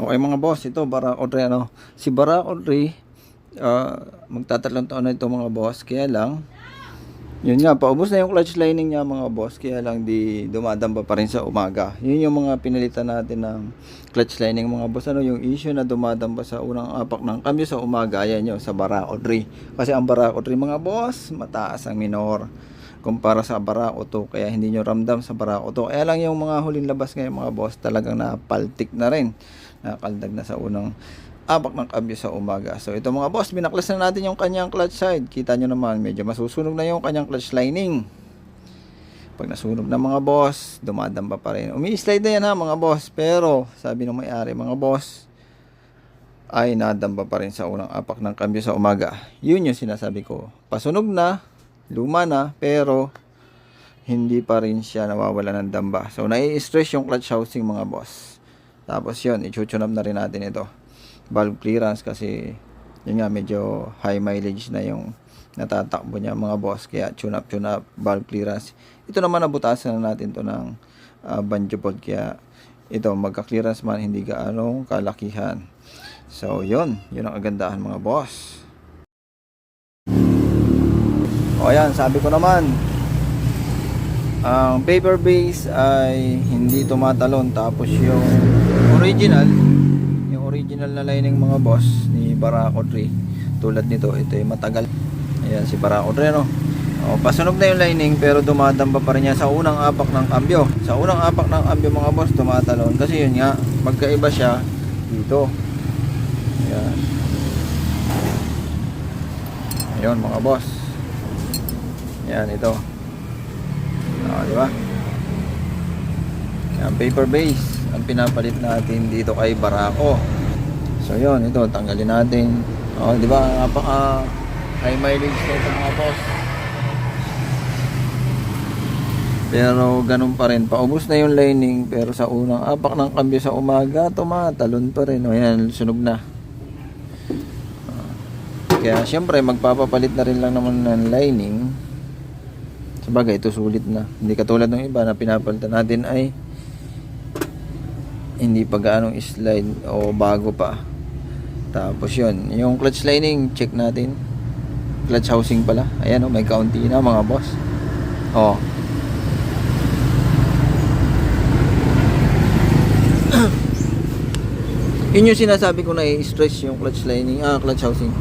Okay mga boss, ito Bara Audrey ano. Si Bara Audrey ah, magtatatlong taon na ito mga boss. Kaya lang yun nga, paubos na yung clutch lining niya mga boss. Kaya lang di dumadamba pa rin sa umaga. Yun yung mga pinalitan natin ng clutch lining mga boss. Ano yung issue na dumadamba sa unang apak ng kambyo sa umaga. Ayan yun, sa Barako 3. Kasi ang Barako 3 mga boss, mataas ang minor kumpara sa Barako 2. Kaya hindi nyo ramdam sa Barako 2. Kaya lang yung mga huling labas ngayon mga boss, talagang napaltik na rin. Nakaldag na sa unang apak ng kambyo sa umaga. So ito mga boss, binaklas na natin yung kanyang clutch side. Kita nyo naman, medyo masusunog na yung kanyang clutch lining. Pag nasunog na mga boss, dumadamba pa rin. Umi-slide na yan ha mga boss. Pero, sabi ng may-ari mga boss, ay nadamba pa rin sa unang apak ng kambyo sa umaga. Yun yung sinasabi ko. Pasunog na, luma na, pero hindi pa rin siya nawawala ng damba. So, nai-stress yung clutch housing mga boss. Tapos yun, i-tune na rin natin ito. Valve clearance kasi yun nga medyo high mileage na yung natatakbo niya mga boss. Kaya tune up, tune up, valve clearance. Ito naman nabutasan na natin to ng uh, banjo pod. Kaya ito magka-clearance man hindi gaano kalakihan. So yun, yun ang kagandahan mga boss. O ayan, sabi ko naman, ang paper base ay hindi tumatalon. Tapos yung original yung original na lining mga boss ni Barako 3 tulad nito ito ay matagal. Ayan si Barako 3 no? O, pasunog na yung lining pero dumadamba pa rin niya sa unang apak ng kambyo sa unang apak ng kambyo mga boss tumatalon. Kasi yun nga magkaiba siya dito. Ayan. Ayun mga boss ayan ito Ah, di ba? Yan, paper base ang pinapalit natin dito kay Barako. So, yun, ito, tanggalin natin. Oh, di ba? Napaka high mileage na ito mga boss. Pero ganun pa rin. Paubos na yung lining pero sa unang apak ng kambyo sa umaga, tumatalon pa rin. O yan, sunog na. Ah. Kaya syempre magpapapalit na rin lang naman ng lining. Sabagay, ito sulit na. Hindi katulad ng iba na pinapalitan natin ay hindi pa gaanong slide o bago pa. Tapos yun, yung clutch lining, check natin. Clutch housing pala. Ayan o, may kaunti na mga boss. Oh. yun yung sinasabi ko na i-stress yung clutch lining, ah, clutch housing.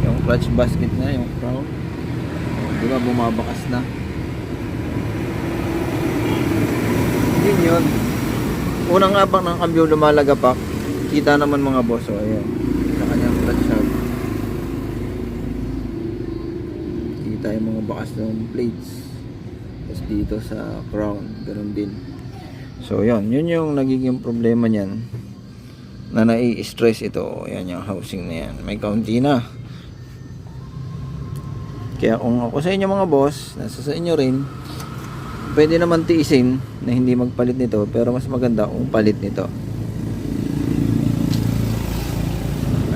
Yung clutch basket na, yung crown. Di ba bumabakas na? Yun yun. Unang abang ng kambyo lumalagapak. Kita naman mga boss. O, ayan. Sa kanyang clutch hub. Kita yung mga bakas ng plates. Tapos dito sa crown. Ganun din. So, yun. Yun yung nagiging problema niyan. Na nai-stress ito. Ayan yung housing na yan. May kaunti na. Kaya kung ako sa inyo mga boss, nasa sa inyo rin, pwede naman tiisin na hindi magpalit nito, pero mas maganda kung palit nito.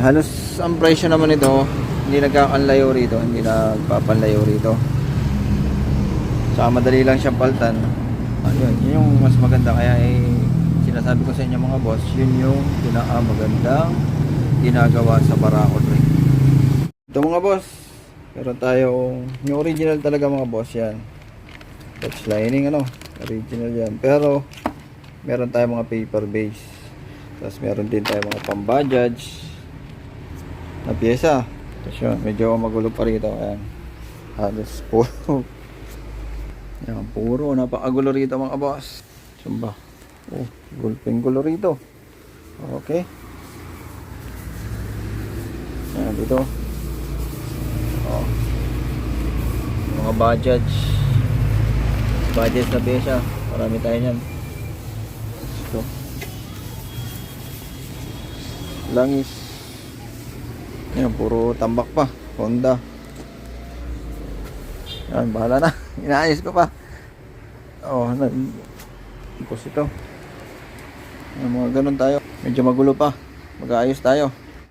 Halos ang presyo naman nito, hindi nagkakanlayo rito, hindi nagpapanlayo rito. Saka madali lang siyang paltan. Ayun, yun yung mas maganda. Kaya eh, sinasabi ko sa inyo mga boss, yun yung pinakamagandang ginagawa sa Barako Drink. Ito mga boss, Meron tayong, yung original talaga mga boss yan. Touch lining ano, original yan. Pero, meron tayong mga paper base. Tapos meron din tayong mga pambajaj na pyesa. Tapos yun, medyo magulo pa rito. Ayan. Halos puro. Yan, puro. Napakagulo rito mga boss. Sumba. Oh, gulping gulo rito. Okay. Yan, dito. Oh. Mga budget. Budget na besa. Marami tayo niyan. Ito. Langis. Yan, puro tambak pa. Honda. Yan, bahala na. Inaayos ko pa. Oh, tapos ito. Yan, mga ganun tayo. Medyo magulo pa. Mag-aayos tayo.